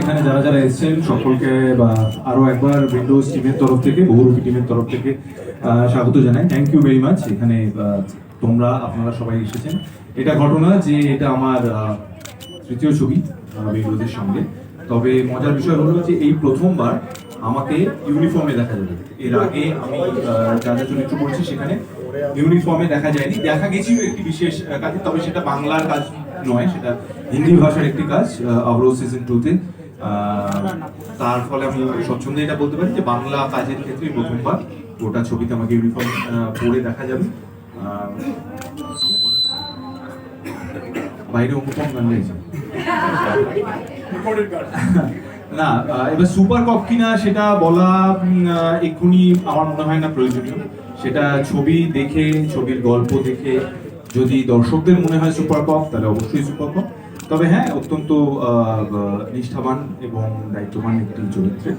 এখানে যারা যারা এসেছেন, সকলকে বা একবার উইন্ডোজ টিমের তরফ থেকে বহুরূপী টিমের তরফ থেকে স্বাগত জানাই। থ্যাংক ইউ ভেরি মাচ এখানে তোমরা, আপনারা সবাই এসেছেন। এটা ঘটনা যে এটা আমার তৃতীয় ছবি উইন্ডোজের সঙ্গে। তবে মজার বিষয় হলো যে এই প্রথমবার আমাকে ইউনিফর্মে দেখা যাবে। এর আগে আমি যা যা চরিত্র করেছি সেখানে ইউনিফর্মে দেখা যায়নি। দেখা গেছিল একটি বিশেষ কাজে, তবে সেটা বাংলার কাজ নয় সেটা হিন্দি ভাষার একটি কাজ অবরোধ সিজন টুতে তার ফলে আমি স্বচ্ছন্দে এটা বলতে পারি যে বাংলা কাজের ক্ষেত্রে প্রথমবার গোটা ছবিতে আমাকে ইউনিফর্ম পরে দেখা যাবে। বাইরে অনুপম গান না এবার সুপার কপ কিনা সেটা বলা এক্ষুনি আমার মনে হয় না প্রয়োজনীয়। সেটা ছবি দেখে, ছবির গল্প দেখে যদি দর্শকদের মনে হয় সুপার কপ তাহলে অবশ্যই সুপার কপ তবে হ্যাঁ অত্যন্ত নিষ্ঠাবান এবং দায়িত্ববান একটি চরিত্রে।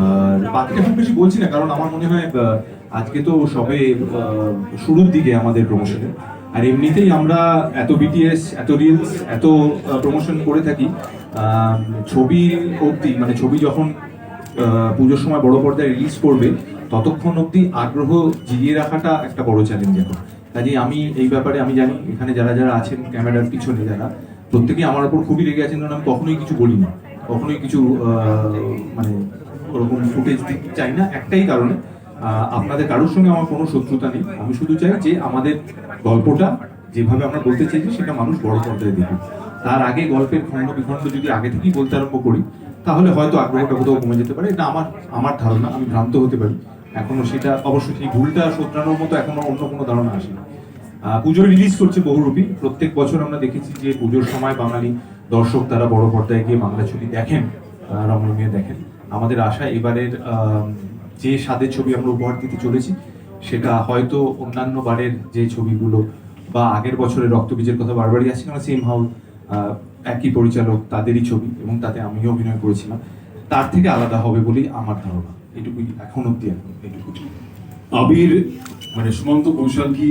আর বাকিটা খুব বেশি বলছি না, কারণ আমার মনে হয় আজকে তো সবে শুরুর দিকে আমাদের প্রমোশনে আর এমনিতেই আমরা এত বিটিএস এত রিলস এত প্রমোশন করে থাকি ছবি অবধি মানে ছবি যখন পুজোর সময় বড় পর্দায় রিলিজ করবে, ততক্ষণ অবধি আগ্রহ জিগিয়ে রাখাটা একটা বড় চ্যালেঞ্জ এখন। কাজেই আমি এই ব্যাপারে আমি জানি, এখানে যারা যারা আছেন, ক্যামেরার পিছনে যারা, প্রত্যেকেই আমার উপর খুবই রেগে আছেন কারণ আমি কখনোই কিছু বলি না। কখনোই কিছু মানে ওরকম ফুটেজ দিতে চাই না, একটাই কারণে আপনাদের কারোর সঙ্গে আমার কোনো শত্রুতা নেই। আমি শুধু চাই যে আমাদের গল্পটা যেভাবে আমরা বলতে চাইছি, সেটা মানুষ বড় পর্দায় দেখুক। তার আগে গল্পের খণ্ড বিখণ্ড যদি আগে থেকেই বলতে আরম্ভ করি, তাহলে হয়তো আগ্রহটা কোথাও কমে যেতে পারে। এটা আমার আমার ধারণা, আমি ভ্রান্ত হতে পারি। এখনও সেটা অবশ্যই সেই ভুলটা শোধরানোর মতো এখনও অন্য কোনো ধারণা আসেনি। আহ, পুজো রিলিজ করছে বহুরূপী। প্রত্যেক বছর আমরা দেখেছি যে পুজোর সময় বাঙালি দর্শক তারা বড় পর্দায় গিয়ে বাংলা ছবি দেখেন রমরমিয়ে দেখেন। আমাদের আশা এবারের যে স্বাদের ছবি আমরা উপহার দিতে চলেছি সেটা হয়তো অন্যান্য বারের যে ছবিগুলো বা আগের বছরের রক্তবীজের কথা বারবারই আসছে না সেম হাউ একই পরিচালক তাদেরই ছবি এবং তাতে আমিও অভিনয় করেছিলাম। তার থেকে আলাদা হবে বলেই আমার ধারণা। এটুকুই এখন অব্দি এখন এটুকুই। আবির মানে সুমন্ত কৌশল কি